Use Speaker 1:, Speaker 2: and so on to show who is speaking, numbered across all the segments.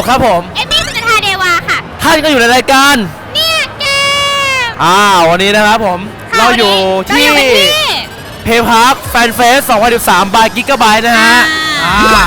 Speaker 1: มในโกะครับผม
Speaker 2: เอมมี่สุนทราเดวาค่ะ
Speaker 1: ท่านก็อยู่ในรายการ
Speaker 2: เนี่ยเกม
Speaker 1: อ่าวันนี้นะครับผม
Speaker 2: ค่ะ
Speaker 1: เราอยู่
Speaker 2: วัน
Speaker 1: ที่
Speaker 2: นี้เราอยู่กันที่
Speaker 1: เพย์พาร์คแฟนเฟส2013 บายกิกะไบต์นะฮะ
Speaker 2: อ่า
Speaker 1: อ่า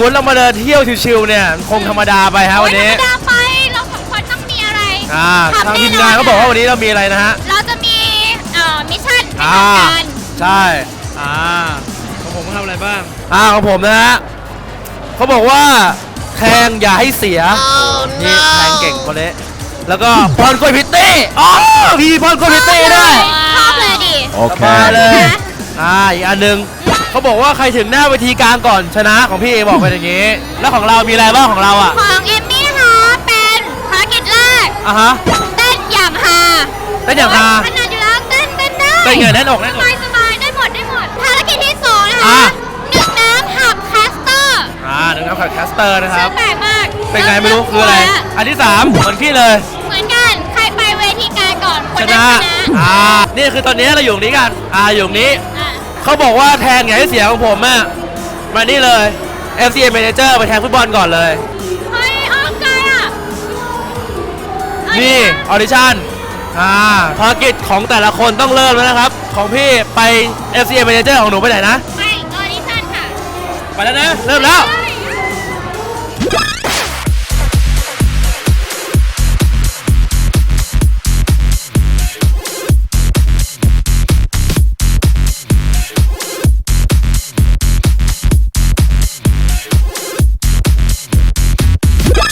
Speaker 1: มมุติเรามาเดินเที่ยวชิวๆเนี่ยคงธรรมดาไปฮะวันนี้
Speaker 2: โอ้ยธรรมดาไปเราสองคนต้องมีอะไร
Speaker 1: อ่า
Speaker 2: ทำ
Speaker 1: ทาง
Speaker 2: แน่
Speaker 1: ทีม
Speaker 2: นอน
Speaker 1: งานเขาบอกว่า
Speaker 2: ค่ะ
Speaker 1: วันนี้เรามีอะไรนะฮะ
Speaker 2: เราจะมีเอ่อมิชชั่นให้
Speaker 1: อ่า
Speaker 2: ทำกัน
Speaker 1: ใช่
Speaker 3: อ่าของผมทำอะไรบ้าง
Speaker 1: อ่าของผมนะฮะเขาบอกว่าแทงอย่าให้เสียนี่แทงเก่งคนนี้แล้วก็พรกล้วยพิตตี้อ๋อพี่พรกล้วยพิตตี้ด้วย
Speaker 2: ชอบเลยดิ
Speaker 1: สบายเลย อ่าอีกอันหนึง เขาบอกว่าใครถึงหน้าเวทีกลางก่อนชนะของพี่เอบอกไปอย่างนี้ แล้วของเรามีอะไรบ้างของเราอะ
Speaker 2: ของเอมมี่นะคะเป็นภารกิจแรก
Speaker 1: อะฮะ
Speaker 2: เต้นอย่างฮา
Speaker 1: เต้นอย่างฮา
Speaker 2: ขนาดอยู่แล้วเต้นเต้นได้
Speaker 1: เป็นไงแน่นอกแน่น
Speaker 2: ส
Speaker 1: อก
Speaker 2: บายสบายได้หมดได้หมดภารกิจที่สองนะ
Speaker 1: อะ
Speaker 2: คะหนึ่งน้ำหับแคสเตอร์
Speaker 1: อ่าหนึ่งครับขับแคสเตอร์นะค
Speaker 2: ชื่
Speaker 1: รั
Speaker 2: อบแปลกมาก
Speaker 1: เป็นไงไม่รู้คืออะไรอันที่สามเหมือนพี่เลย
Speaker 2: เหมือนกันใครไปเวทีกลางก่อนค
Speaker 1: ช
Speaker 2: นนั้
Speaker 1: นะ
Speaker 2: นชนะ
Speaker 1: อ่านี่คือตอนนี้เราอยู่ตรงนี้กันอ่าอยู่ตรงนี้
Speaker 2: อะ
Speaker 1: เขาบอกว่าแทงอย่าให้เสียของผมอะมานี่เลย FCA Manager ไปแทงฟุตบอลก่อนเลย
Speaker 2: เฮ้ยออกไกลอะเอ้ย
Speaker 1: นี่ออดิชั่นอ่าภารกิจของแต่ละคนต้องเริ่มแล้วนะครับ ของพี่ไป FCA Manager ของหนูไปไหนนะ
Speaker 2: ไปออดิชั่นค่ะ
Speaker 1: ไปแล้วนะ เริ่มแล้ว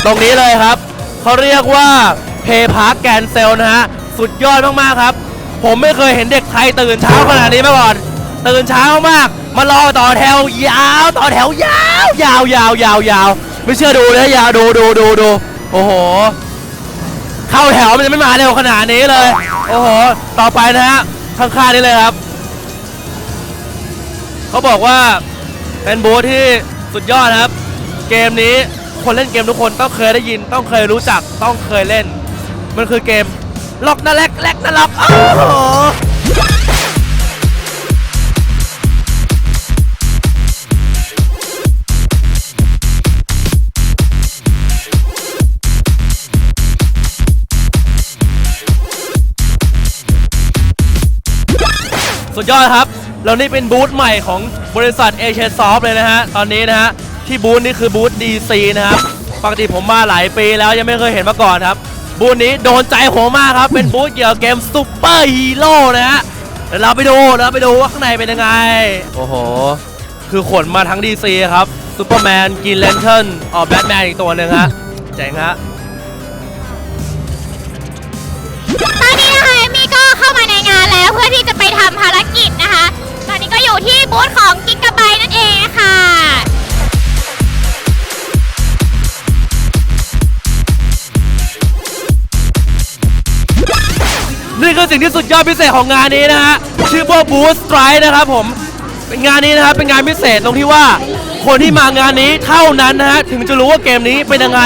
Speaker 1: รงนี้เลยครับ เขาเรียกว่าเพพาร์คแกนเซลนะฮะ สุดยอดมาก ๆ ครับ ผมไม่เคยเห็นเด็กไทยตื่นเช้าขนาดนี้มาก่อน ตื่นเช้ามาก มารอต่อแถวยาว ต่อแถวยาว ยาวยาวยาวยาวไม่เชื่อดูเลยยาวดูดูดูดูโอ้โห เข้าแถวมันจะไม่มาเร็วขนาดนี้เลย โอ้โห ต่อไปนะฮะข้างๆนี่เลยครับ เขาบอกว่าเป็นบูธที่สุดยอดครับ เกมนี้ คนเล่นเกมทุกคนต้องเคยได้ยิน ต้องเคยรู้จักต้องเคยเล่น มันคือเกมล็อกนะแลกแลกนะล็อกโอ้โหสุดยอดครับ แล้วนี่เป็นบูธใหม่ของบริษัทเอเชียซอฟเลยนะฮะ ตอนนี้นะฮะ ที่บูธนี่คือบูธ DC นะครับปกติผมมาหลายปีแล้วยังไม่เคยเห็นมาก่อนครับ บูธนี้โดนใจผมมากครับ เป็นบูธเกี่ยวกับเกมซูเปอร์ฮีโร่นะฮะเดี๋ยวเราไปดูเดี๋ยวเราไปดูว่าข้างในเป็นยังไง โอ้โห คือขนมาทั้ง DC ครับซูเปอร์แมนกินเลนเทิร์นออแบทแมนอีกตัวหนึ่งฮะเจ๋งฮะ
Speaker 2: ตอนนี้
Speaker 1: สิ่งที่สุดยอดพิเศษของงานนี้นะฮะชื่อว่า Boost Strike นะครับผมเป็นงานนี้นะครับเป็นงานพิเศษตรงที่ว่า คนที่มางานนี้เท่านั้นนะฮะถึงจะรู้ว่าเกมนี้เป็นยังไง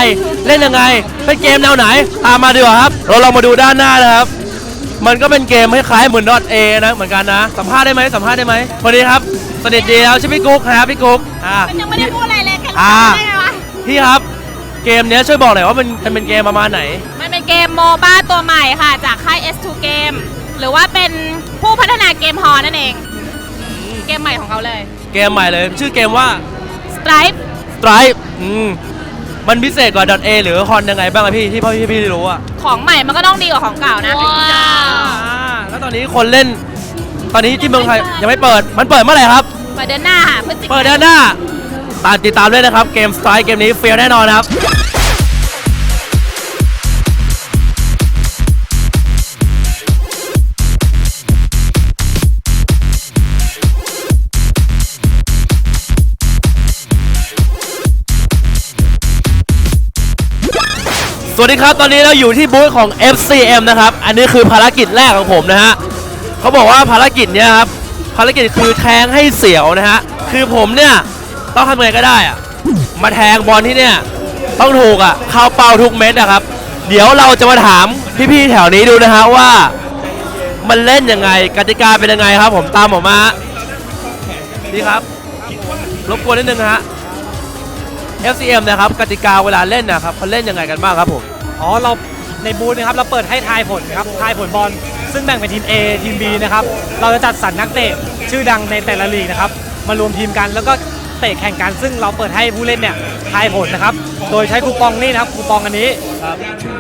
Speaker 1: เล่นยังไงเป็นเกมแนวไหนตามมาดีกว่าครับเราลองมาดูด้านหน้านะครับ มันก็เป็นเกมคล้ายๆเหมือน .a นะเหมือนกันนะสัมภาษณ์ได้ไหมสัมภาษณ์ได้ไหมคนนี้ครับสนิทดีแล้วใช่พี่กุ๊กครับพี่กุ๊กอ่า
Speaker 2: มันยังไม่ได้พูดอะไรเลยแค่
Speaker 1: อ่า
Speaker 2: ได้ไงวะ
Speaker 1: พี่ครับเกมเนี้ยช่วยบอกหน่อยว่ามันมันเป็นเกมประมาณไหน
Speaker 4: มัน เป็นเกมโมบ้าตัวใหม่ค่ะ จากค่าย S2 Game หรือว่าเป็นผู้พัฒนาเกมฮอนั่นเอง เกมใหม่ของเขาเลย
Speaker 1: เกมใหม่เลย ชื่อเกมว่า
Speaker 4: Stripe
Speaker 1: Stripe อืมมันพิเศษกว่า .a หรือคอนยังไงบ้างอะพี่ที่พ่อพี่พี่รู้อะ
Speaker 4: ของใหม่มันก็ต้องดีกว่าของเก่านะ
Speaker 2: ว้าว
Speaker 1: แล้วตอนนี้คนเล่น ตอนนี้ที่เมืองไทยยังไม่เปิด มันเปิดเมื่อไหร่ครับ
Speaker 4: ไปปิดเดือนหน้าค่ะพฤศจิกา
Speaker 1: เปิดเดือนหน้าตามติดตามด้วยนะครับ เกมสไตล์เกมนี้เฟียแน่นอนนะครับ สวัสดีครับ ตอนนี้เราอยู่ที่บูธของ FCM นะครับ อันนี้คือภารกิจแรกของผมนะฮะเขาบอกว่าภารกิจเนี้ยครับ ภารกิจคือแทงให้เสียวนะฮะ คือผมเนี่ยต้องทำไงก็ได้อะมาแทงบอลที่เนี่ยต้องถูกอะเข้าเป้าทุกเม็ดอะครับ เดี๋ยวเราจะมาถามพี่ๆแถวนี้ดูนะฮะว่ามันเล่นยังไงกติกาเป็นยังไงครับ ผมตามผมมาฮะนี่ครับ รบกวนนิดนึงฮะ FCM นะครับกติกาเวลาเล่นนะครับเขาเล่นยังไงกันบ้างครับผม
Speaker 5: อ๋อเราในบูธนะครับเราเปิดให้ทายผลครับทายผลบอลซึ่งแบ่งเป็นทีม A ทีม B นะครับเราจะจัดสรรนักเตะชื่อดังในแต่ละลีกนะครับมารวมทีมกันแล้วก็เตะแข่งกันซึ่งเราเปิดให้ผู้เล่นเนี่ยทายผลนะครับ โดยใช้คูปองนี่นะครับคูปองอันนี้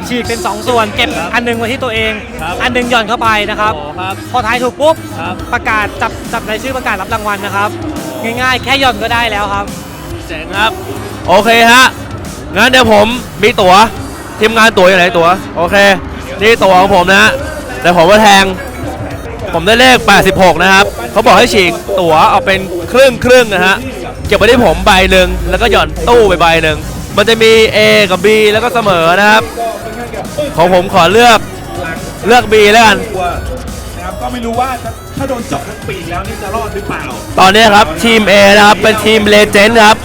Speaker 5: ฉีกเป็น 2 ส่วนเก็บอันหนึงไว้ที่ตัวเอง อันหนึงหย่อนเข้าไปนะครับพอทายถูกปุ๊บประกาศจับจับรายชื่อประกาศรับรางวัลนะครับ ง่ายๆ แค่หย่อนก็ได้แล้วครับ
Speaker 1: เจ๋งครับ โอเคฮะ งั้นเดี๋ยวผมมีตั๋วทีมงานตั๋วอยู่ไหนตั๋วโอเค นี่ตั๋วของผมนะฮะเดี๋ยวผมมาแทง ผมได้เลข 86 นะครับ เขาบอกให้ฉีกตั๋วเอาเป็นครึ่งครึ่งนะฮะ เก็บไว้ที่ผมใบหนึ่งแล้วก็หย่อนตู้ไปใบหนึ่ง มันจะมี A กับ B แล้วก็เสมอนะครับ ของผมขอเลือกเลือก B แล้วกัน
Speaker 6: นะครับก็ไม่รู้ว่าจะถ้าโดนเจาะทั้งปีกแล้วนี่จะรอดหรือเปล่า
Speaker 1: ตอนนี้ครับทีม A นะครับเป็นทีมเลเจนด์ครับ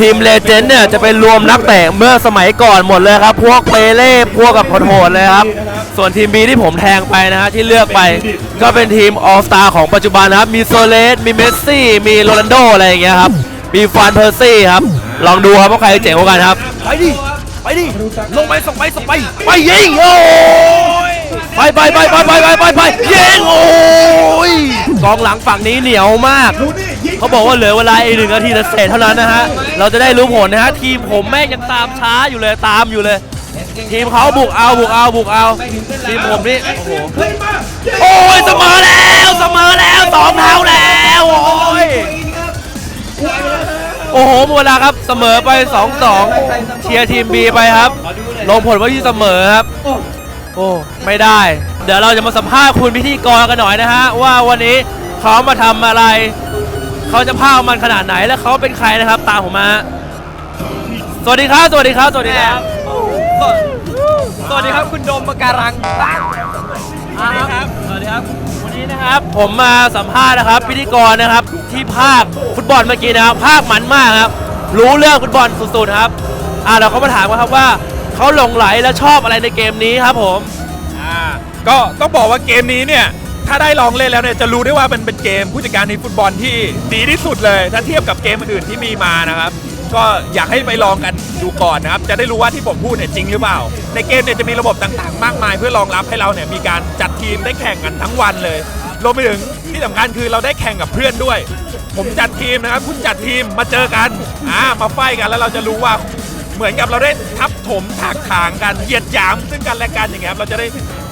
Speaker 1: ทีมเลเจนด์เนี่ยจะเป็นรวมนักเตะเมื่อสมัยก่อนหมดเลยครับ พวกเปเล่พวกกับโหดเลยครับ ส่วนทีม B ที่ผมแทงไปนะฮะที่เลือกไป ก็เป็นทีมออสตาของปัจจุบันนะครับ มีโซเลสมีเมสซี่ มีโรนัลโดอะไรอย่างเงี้ยครับ มีฟานเพอร์ซี่ครับ ลองดูครับว่าใครเจ๋งกว่ากันครับ ไปดิ ไปดิ ลงไปส่งไปส่งไป ไปยิงโอ้ย ไปไปไปไปไปไปไปไปยิงโอ้ยกองหลังฝั่งนี้เหนียวมาก เขาบอกว่าเหลือเวลาอีกหนึ่งนาทีเศษเท่านั้นนะฮะ เราจะได้รู้ผลนะฮะ ทีมผมแม่งยังตามช้าอยู่เลยตามอยู่เลย ทีมเขาบุกเอาบุกเอาบุกเอาทีมผมนี่โอ้โหโอ้ยเสมอแล้วเสมอแล้วสองเท่าแล้วโอ้ยโอ้โหหมดเวลาครับเสมอไป 2-2 เชียร์ทีม B ไปครับ ลงผลว่าที่เสมอครับ โอ้ไม่ได้ เดี๋ยวเราจะมาสัมภาษณ์คุณพิธีกรกันหน่อยนะฮะ ว่าวันนี้เขามาทำอะไร เขาจะพามันขนาดไหนและเขาเป็นใครนะครับ ตามผมมา สวัสดีครับ สวัสดีครับ สวัสดีครับ
Speaker 5: สวัสดีครับคุณโดมปะการัง
Speaker 1: สวัสดีครับ สวัสดีครับ วันนี้นะครับผมมาสัมภาษณ์นะครับ พิธีกรนะครับ ที่ภาคฟุตบอลเมื่อกี้นะครับภาคมันมากครับ รู้เรื่องฟุตบอลสุดๆครับ อ่าเราก็มาถามกันครับว่า เขาหลงไหลและชอบอะไรในเกมนี้ครับผม
Speaker 6: อ่าก็ต้องบอกว่าเกมนี้เนี่ย ถ้าได้ลองเล่นแล้วเนี่ยจะรู้ได้ว่ามันเป็นเกมผู้จัดการในฟุตบอลที่ดีที่สุดเลย ถ้าเทียบกับเกมอื่นที่มีมานะครับ ก็อยากให้ไปลองกันดูก่อนนะครับ จะได้รู้ว่าที่ผมพูดเนี่ยจริงหรือเปล่า ในเกมเนี่ยจะมีระบบต่างๆ มากมาย เพื่อรองรับให้เราเนี่ยมีการจัดทีมได้แข่งกันทั้งวันเลยรวมไปถึงที่สำคัญคือเราได้แข่งกับเพื่อนด้วย ผมจัดทีมนะครับ คุณจัดทีมมาเจอกันอ่ามาไฟกันแล้วเราจะรู้ว่าเหมือนกับเราได้ทับ ถมถากถางกันเหยียดหยามซึ่งกันและกันอย่างเงี้ยครับเราจะได้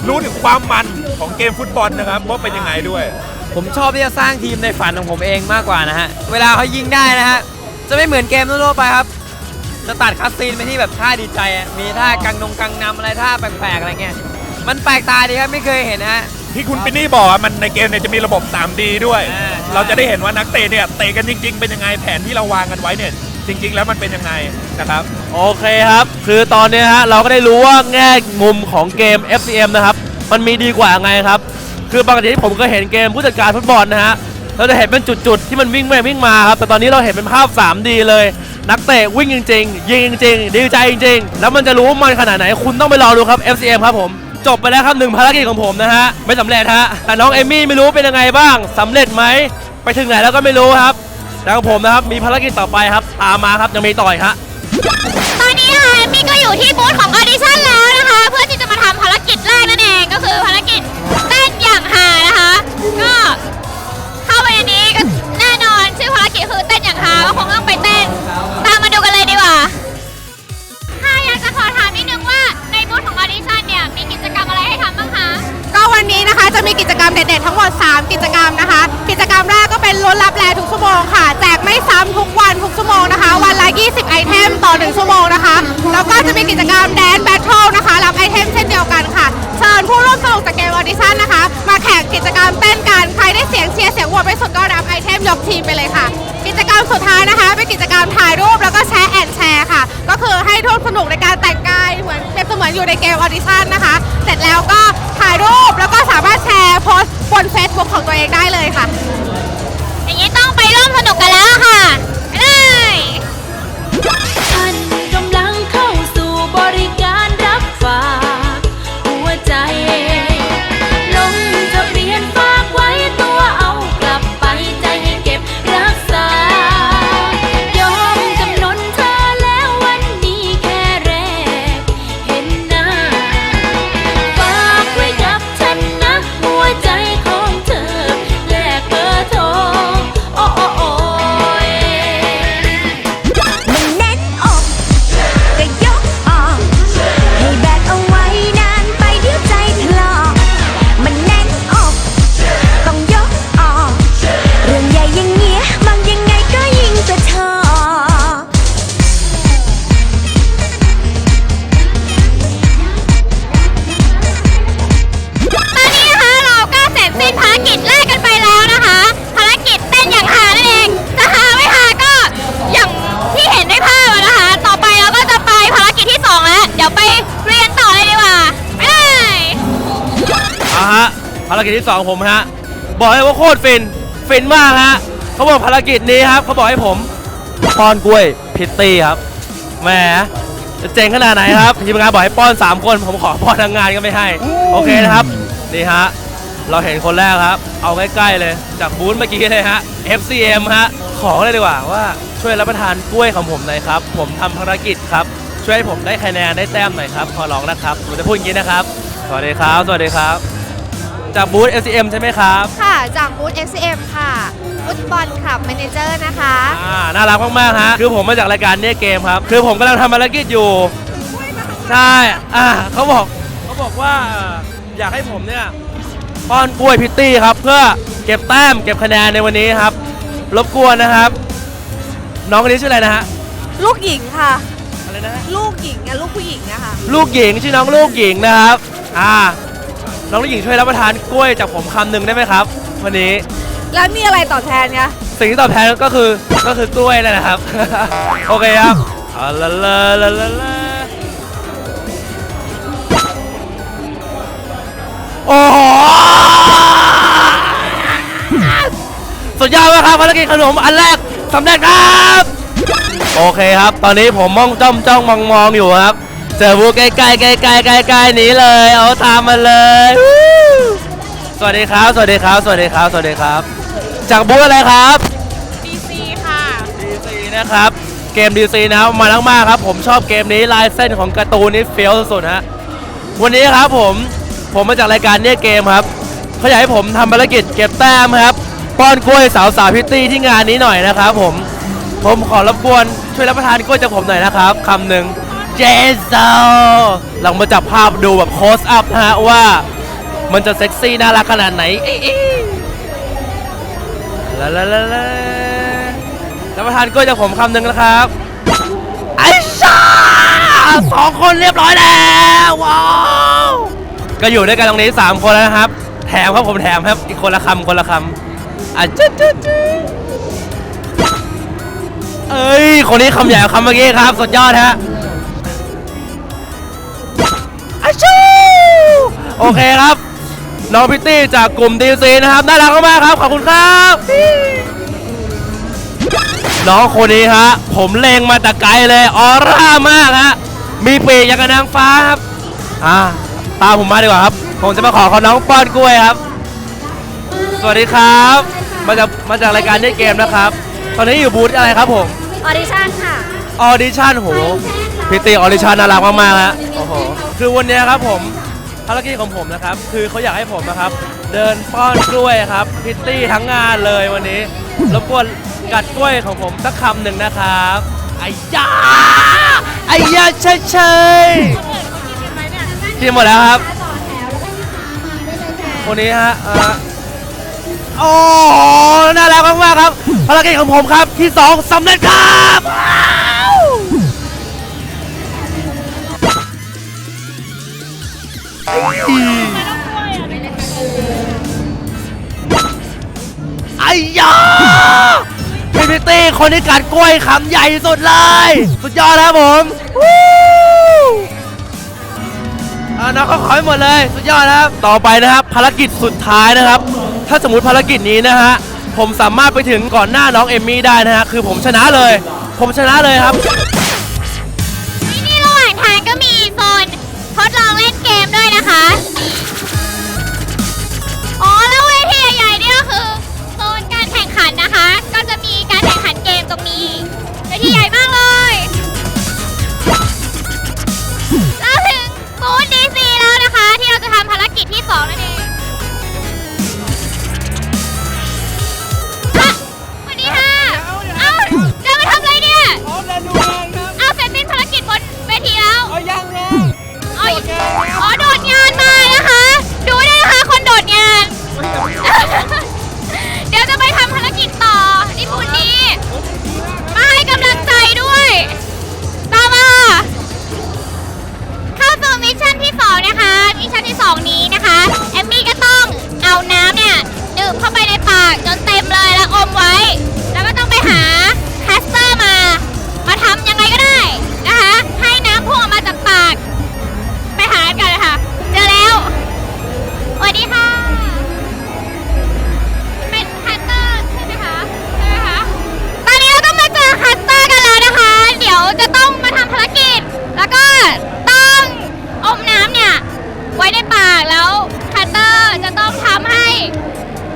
Speaker 6: รู้ถึงความมันของเกมฟุตบอลนะครับว่าเป็นยังไงด้วย
Speaker 5: ผมชอบที่จะสร้างทีมในฝันของผมเองมากกว่านะฮะ เวลาเขายิงได้นะฮะ จะไม่เหมือนเกมทั่วๆไปครับ จะตัดคัสซีนไปที่แบบท่าดีใจอะมีท่ากังนงกังนำอะไรท่าแปลกๆอะไรเงี้ย มันแปลกตาดีครับไม่เคยเห็นนะฮะ
Speaker 6: ที่คุณปินนี่บอกอะมันในเกมเนี่ยจะมีระบบ 3D ด้วย
Speaker 5: อ่า
Speaker 6: เราจะได้เห็นว่านักเตะเนี่ยเตะกันจริง ๆ เป็นยังไงแผนที่เราวางกันไว้เนี่ย จริง ๆ แล้วมันเป็นยังไงนะครับ
Speaker 1: โอเคครับ คือตอนนี้ฮะเราก็ได้รู้ว่าแง่มุมของเกม FCM นะครับ มันมีดีกว่าไงครับ คือปกติที่ผมก็เห็นเกมผู้จัดการฟุตบอลนะฮะเราจะเห็นเป็นจุดๆที่มันวิ่งไปวิ่งมาครับ แต่ตอนนี้เราเห็นเป็นภาพ 3D เลย นักเตะวิ่งจริงๆยิงจริงๆดีใจจริงๆ แล้วมันจะรู้ว่ามันขนาดไหนคุณต้องไปรอดูครับ FCM ครับผมจบไปแล้วครับหนึ่งภารกิจของผมนะฮะไม่สำเร็จฮะแต่น้องเอมี่ไม่รู้เป็นยังไงบ้างสำเร็จไหมไปถึงไหนแล้วก็ไม่รู้ครับ แต่ของผมนะครับ มีภารกิจต่อไปครับ ตามมาครับยังมีต่อยฮะ
Speaker 2: ตอนนี้ค่ะมมี่ก็อยู่ที่บูธของออดิชั่นแล้วนะคะ เพื่อที่จะมาทำภารกิจแรกนั่นเองก็คือภารกิจเต้นอย่างหานะคะ จะมีกิจกรรม
Speaker 7: แด
Speaker 4: นแบทเทิลนะคะ รับไอเทมเช่นเดียวกันค่ะ เชิญผู้ร่วมสนุกจากเกมออดิชั่นนะคะ มาแข่งกิจกรรมเต้นกันใครได้เสียงเชียร์เสียงโหวตไปสุดก็รับไอเทมยกทีมไปเลยค่ะ กิจกรรมสุดท้ายนะคะ เป็นกิจกรรมถ่ายรูปแล้วก็แชร์แอนแชร์ค่ะ ก็คือให้ร่วมสนุกในการแต่งกายเหมือนเปรียบเสมือนอยู่ในเกมออดิชั่นนะคะ เสร็จแล้วก็ถ่ายรูปแล้วก็สามารถแชร์โพสต์บน Facebook ของตัวเองได้เลยค่ะ
Speaker 2: อย่างนี้ต้องไปร่วมสนุกกันแล้วค่ะไปเลย
Speaker 1: 2 ผมฮะ บอกเลยว่าโคตรฟิน ฟินมากฮะเขาบอกภารกิจนี้ครับเขาบอกให้ผมป้อนกล้วยพิตตี้ครับแหมจะเจ๋งขนาดไหนครับทีมงานบอกให้ป้อน 3 คน ผมขอป้อนทางงานก็ไม่ให้ โอเคนะครับ นี่ฮะ เราเห็นคนแรกครับ เอาใกล้ๆเลย จากบูธเมื่อกี้เลยฮะ FCM ฮะ ขอเลยดีกว่าว่าช่วยรับประทานกล้วยของผมหน่อยครับ ผมทำภารกิจครับ ช่วยให้ผมได้คะแนนได้แต้มหน่อยครับ ขอร้องนะครับผมจะพูดอย่างนี้นะครับ สวัสดีครับ สวัสดีครับ จากบูธ FCM ใช่ไหมครับ
Speaker 8: ค่ะ จากบูธ FCM ค่ะฟุตบอลคลับแมเนเจอร์นะคะ
Speaker 1: อ่าน่ารักมากๆฮะคือผมมาจากรายการเนี่ยเกมครับ คือผมกำลังทำภารกิจอยู่ ใช่อ่าเขาบอกเขาบอกว่าอยากให้ผมเนี่ยป้อนกล้วยพิตตี้ครับ เพื่อเก็บแต้มเก็บคะแนนในวันนี้ครับ รบกวนนะครับ น้องคนนี้ชื่ออะไรนะฮะ
Speaker 8: ลูกหญิงค่ะ
Speaker 1: อะไรนะฮะ
Speaker 8: ลูกหญิงอะลูกผู้หญิงอะค่ะ
Speaker 1: ลูกหญิงชื่อน้องลูกหญิงนะครับ อ่า น้องลูกหญิงช่วยรับประทานกล้วยจากผมคำหนึ่งได้ไหมครับ วันนี้
Speaker 8: แล้วมีอะไรตอบแทนคะ
Speaker 1: สิ่งที่ตอบแทนก็คือก็คือกล้วยนั่นแหละครับ โอเคครับเอาละละละละละโอ้โหสุดยอดมากครับภารกิจขนมอันแรกสำเร็จครับ โอเคครับ ตอนนี้ผมมองจ้องจ้องมองมองอยู่ครับ เจอบูใกล้ใกล้ใกล้ใกล้ใกล้ใกล้ๆหนีเลย เอาตามมาเลยวู้สวัสดีครับ สวัสดีครับ สวัสดีครับ สวัสดีครับ จากบูอะไรครับ
Speaker 4: DC ค่ะ
Speaker 1: DC นะครับ เกม DC นะครับมาทั้งมากครับ ผมชอบเกมนี้ลายเส้นของการ์ตูนนี่เฟี้ยวสุดๆฮะวันนี้ครับผมผมมาจากรายการเนี่ยเกมครับเขาอยากให้ผมทำภารกิจเก็บแต้มครับป้อนกล้วยสาวสาวพิตตี้ที่งานนี้หน่อยนะครับผมผมขอรบกวนช่วยรับประทานกล้วยจากผมหน่อยนะครับคำหนึ่ง เจโซลองมาจับภาพดูแบบโคสอัพฮะว่า มันจะเซ็กซี่น่ารักขนาดไหนลาลาลาลารับประทานกล้วยจากผมคำหนึ่งนะครับไอ้ชาสองคนเรียบร้อยแล้วว้าวก็อยู่ด้วยกันตรงนี้ 3 คนแล้วนะครับ แถมครับผมแถมครับอีกคนละคำคนละคำอะจ๊จ๊จ๊เอ้ย คนนี้คำใหญ่คำเมื่อกี้ครับ สุดยอดฮะ อาชูโอเคครับ น้องพิตตี้จากกลุ่มดีซีนะครับ น่ารักมากๆครับ ขอบคุณครับ น้องคนนี้ฮะ ผมเลงมาแต่ไกลเลย ออร่ามากฮะ มีปีกอย่างกับนางฟ้าครับ อ่า ตามผมมาดีกว่าครับ ผมจะมาขอขอน้องป้อนกล้วยครับ สวัสดีครับ มาจากมาจากรายการเล่นเกมนะครับ ตอนนี้อยู่บูธอะไรครับผม
Speaker 8: ออดิชั่นค่ะ
Speaker 1: ออดิชั่นโหพิตตี้ออดิชั่นน่ารักมากๆฮะโอ้โห คือวันนี้ครับผมภารกิจของผมนะครับ คือเขาอยากให้ผมนะครับ เดินป้อนกล้วยครับพิตตี้ทั้งงานเลยวันนี้รบกวนกัดกล้วยของผมสักคำหนึ่งนะครับไอ้ยาไอ้ยาใช่ใช่กินหมดแล้วครับ คนนี้ฮะอ่อโอ้โหน่ารักมากๆครับภารกิจของผมครับที่สองสำเร็จครับ ไอ้ยาพีพิตตี้คนที่กัดกล้วยคำใหญ่สุดเลย สุดยอดครับผมอ่าน้องเขาขอให้หมดเลย สุดยอดนะครับ ต่อไปนะครับ ภารกิจสุดท้ายนะครับ ถ้าสมมติภารกิจนี้นะฮะ ผมสามารถไปถึงก่อนหน้าน้องเอมมี่ได้นะฮะ คือผมชนะเลย ผมชนะเลยครับ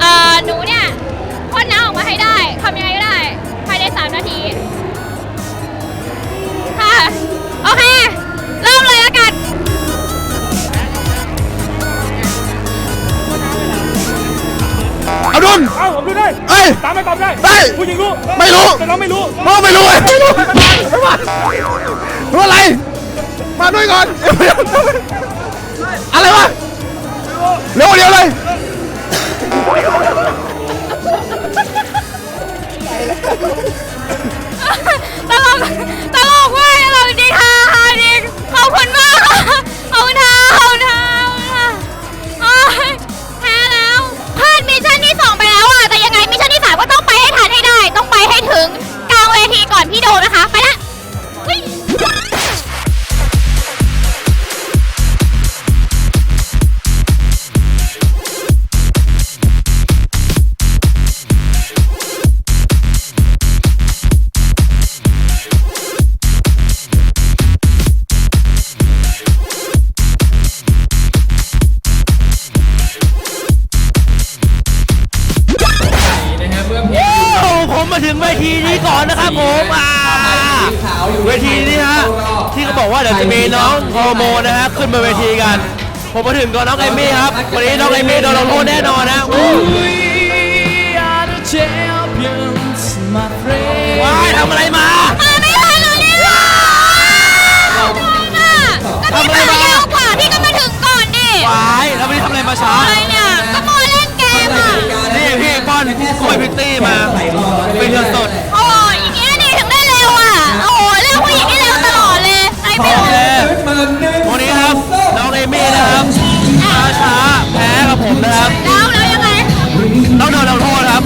Speaker 2: เอ่อหนูเนี่ยพ่นน้ำออกมาให้ได้ทำยังไงก็ได้ภายใน 3 นาที ค่ะ โอเค เริ่มเลยแล้วกัน
Speaker 6: เอาดุน
Speaker 3: เอ้าผมดูได้
Speaker 6: เอ้ย
Speaker 3: ตามไปตอบได้
Speaker 6: ได้
Speaker 3: ผู้หญิงรู้
Speaker 6: ไม่รู้
Speaker 3: แต่เราไม่รู้
Speaker 6: พ่อไม่รู้ไม่รู้ไม่มารู้อะไร มาด้วยก่อน อะไรวะเร็วเดียวเลย
Speaker 2: Oh, my God. จะมีน้อง
Speaker 1: ฮอร์โมนนะฮะขึ้นมาเวทีกัน ผมมาถึงก่อนน้องเอมมี่ครับ วันนี้น้องเอมมี่โดนลงโทษแน่นอนนะว้ายทำอะไรมา
Speaker 2: มาไม่ทันเลยเนี่ยก็
Speaker 1: ทำอะไร
Speaker 2: พี่
Speaker 1: มา
Speaker 2: มาเร็วกว่าพี่ก็มาถึงก่อนดิ
Speaker 1: ว้ายแล้ววันนี้ทำอะไรมาช้า
Speaker 2: อะไรเนี่ยก็มาเล่นเกมอะ
Speaker 1: นี่พี่ป้อนกล้วยพิตตี้มาเป็นเงินสด
Speaker 2: วัน
Speaker 1: นี้ครับน้องเอมี่นะครับช้าช้าแพ้กับผมนะครับ
Speaker 2: แล้วแล้วยังไง
Speaker 1: ต้องโดนลงโทษครับ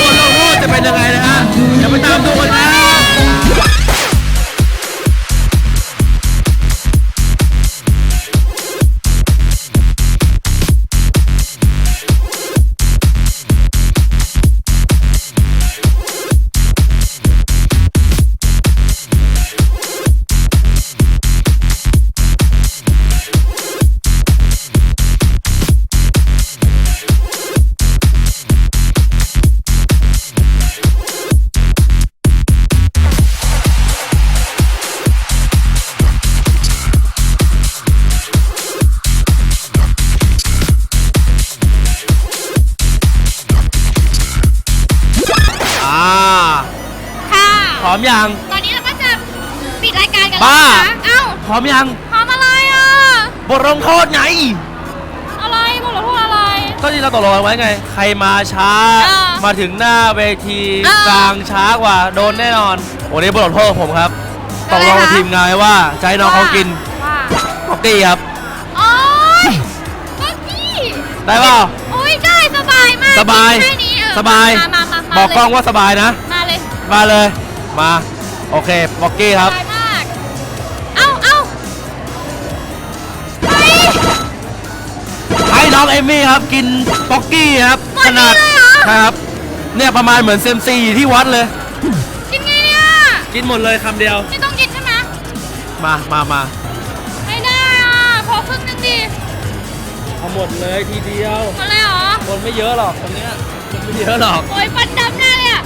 Speaker 1: ส่วนลงโทษจะเป็นยังไงนะฮะเดี๋ยวไปตามดูกันครั อมยัง
Speaker 2: ตอนนี้เราก็จะปิดรายการกัน
Speaker 1: บ้า
Speaker 2: แล้วนะคะเอ้า
Speaker 1: พร้อมยัง
Speaker 2: ทำอะไรอะ
Speaker 1: บทลงโทษไง
Speaker 2: อะไรบทลงโทษอะไร
Speaker 1: กก็ที่เราตกลงกันไว้ไง ใครมาช้า
Speaker 2: เออ
Speaker 1: มาถึงหน้าเวที
Speaker 2: เออ
Speaker 1: กลางช้ากว่าโดนแน่นอน วันนี้บทลงโทษของผมครับต
Speaker 2: อะ
Speaker 1: ก
Speaker 2: ไร
Speaker 1: ลงกับ
Speaker 2: คะ
Speaker 1: ทีมงานไว้ว่าจะให้น้องเขากิน
Speaker 2: ว่า
Speaker 1: ป๊อกกี้ครับ
Speaker 2: โอ๊ยป๊อกกี้
Speaker 1: ได้เปล่า
Speaker 2: โอ๊ยได้สบายมาก
Speaker 1: สบาย
Speaker 2: กินแค่นี้เออ
Speaker 1: สบาย
Speaker 2: มามามามา
Speaker 1: บอกกล้อง
Speaker 2: เลย
Speaker 1: ว่าสบายนะ
Speaker 2: มาเลย
Speaker 1: มาเลย มา โอเคป๊อกกี้ครับ
Speaker 2: สบายมาก เอ้าเอ้าเฮ้ย
Speaker 1: ให้น้องเอมมี่ครับกินป๊อกกี้ครับ
Speaker 2: หมด
Speaker 1: ขนาด
Speaker 2: นี่เลยเหรอ
Speaker 1: ครับ เนี่ยประมาณเหมือนเซมซีที่วัดเลย
Speaker 2: กินไงเนี่ย
Speaker 1: กินหมดเลยคำเดียว
Speaker 2: นี่ต้องกินใช่ไหม
Speaker 1: มามามา
Speaker 2: ไม่ได้อะขอครึ่งหนึงดิ
Speaker 1: เอาหมดเลยทีเดียว
Speaker 2: หมดเลยเหรอ
Speaker 1: คนไม่เยอะหรอกคนเนี้ยคนไม่เยอะหรอก
Speaker 2: โอ๊ยฟันดำหน้าเลยอะ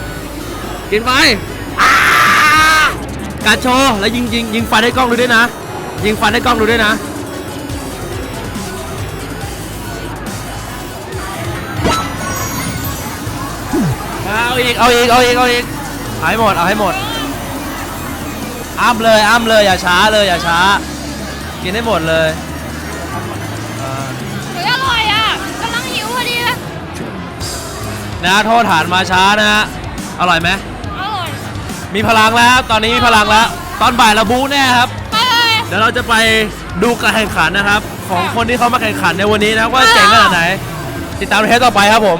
Speaker 1: กินไป การโชว์แล้วยิงยิงยิงฟันให้กล้องดูด้วยนะ ยิงฟันให้กล้องดูด้วยนะเอาอีกเอาอีกเอาอีกเอาอีกเอาให้หมดเอาให้หมดอ้ำเลยอ้ำเลยอย่าช้าเลยอย่าช้า กินให้หมดเลยอ่า
Speaker 2: เฮ้ยอร่อยอะกำลังหิวพอดีเลย
Speaker 1: นะโทษฐานมาช้านะฮะอร่อยไหม
Speaker 2: อร่อย
Speaker 1: มีพลังแล้วครับตอนนี้มีพลังแล้ว ตอนบ่ายเราบู๊แน่ครับ
Speaker 2: ไปเลย
Speaker 1: เดี๋ยวเราจะไปดูการแข่งขันนะครับ ของคนที่เขามาแข่งขันในวันนี้นะว่าเจ๋งขนาดไหน ติดตามเทปต่อไปครับผม